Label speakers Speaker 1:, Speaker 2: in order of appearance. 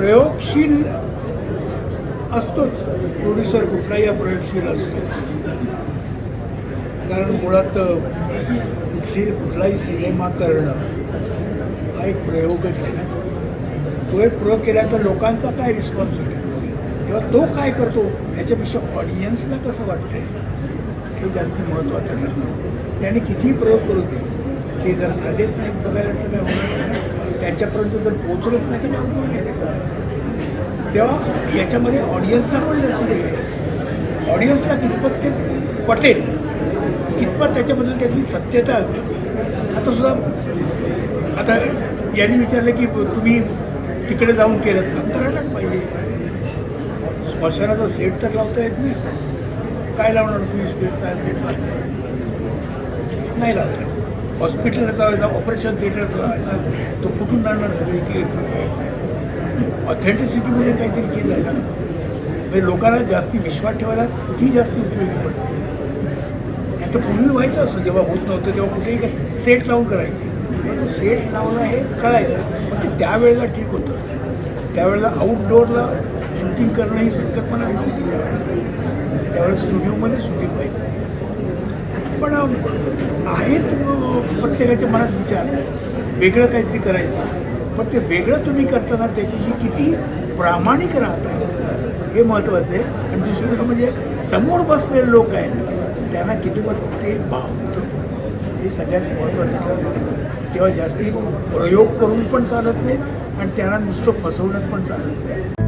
Speaker 1: प्रयोगशील असतोच. प्रोड्युसर कुठलाही हा प्रयोगशील असतोच. कारण मुळात कुठली कुठलाही सिनेमा करणं हा एक प्रयोगच आहे ना. तो एक प्रयोग केला तर लोकांचा काय रिस्पॉन्स होईल किंवा तो काय करतो? याच्यापेक्षा ऑडियन्सला कसं वाटतंय? हे जास्त महत्त्वाचं ठरतं त्याने कितीही प्रयोग करू दे ते जर आलेच नाही बघायला तर काय होणार? नाही त्यांच्यापर्यंत जर पोचलंच नाही तर काय उपयोग नाही त्याचा तेव्हा याच्यामध्ये ऑडियन्सचा पण जास्त वेळ आहे. ऑडियन्सला कितपत ते पटेल कितपत त्याच्याबद्दल त्यातली सत्यता आहे आता सुद्धा आता यांनी विचारलं की तुम्ही तिकडे जाऊन केलं का करायलाच पाहिजे. स्मशानाचा सेट तर लावता येत नाही. काय लावणार तुम्ही? स्पेसचा सेट नाही लावता हॉस्पिटलला लावायचा ऑपरेशन थिएटरचा लावायचा तो कुठून आणणार सगळी की ऑथेंटिसिटीमध्ये म्हणजे काहीतरी केलं आहे ना? म्हणजे लोकांना जास्ती विश्वास ठेवायला ती जास्ती उपयोगी पडते. नाही तर पूर्वी व्हायचं असं जेव्हा होत नव्हतं तेव्हा कुठेही काय सेट लावून करायचे. तेव्हा तो सेट लावला हे कळायचं. पण ते त्यावेळेला ठीक होतं. त्यावेळेला आउटडोअरला शूटिंग करणं ही संकल्पना नव्हती त्यावेळेला. त्यावेळेला स्टुडिओमध्ये शूटिंग व्हायचं. पण आहेत मग प्रत्येकाच्या मनात विचार. वेगळं काहीतरी करायचं. पण ते वेगळं तुम्ही करताना त्याच्याशी किती प्रामाणिक राहता हे महत्त्वाचं आहे. आणि दुसरी गोष्ट म्हणजे समोर बसलेले लोक आहेत त्यांना कितपत ते भावतं. हे सगळ्यात महत्त्वाचं ठरतं तेव्हा जास्ती प्रयोग करून पण चालत नाहीत आणि त्यांना नुसतं फसवण्यात पण चालत नाही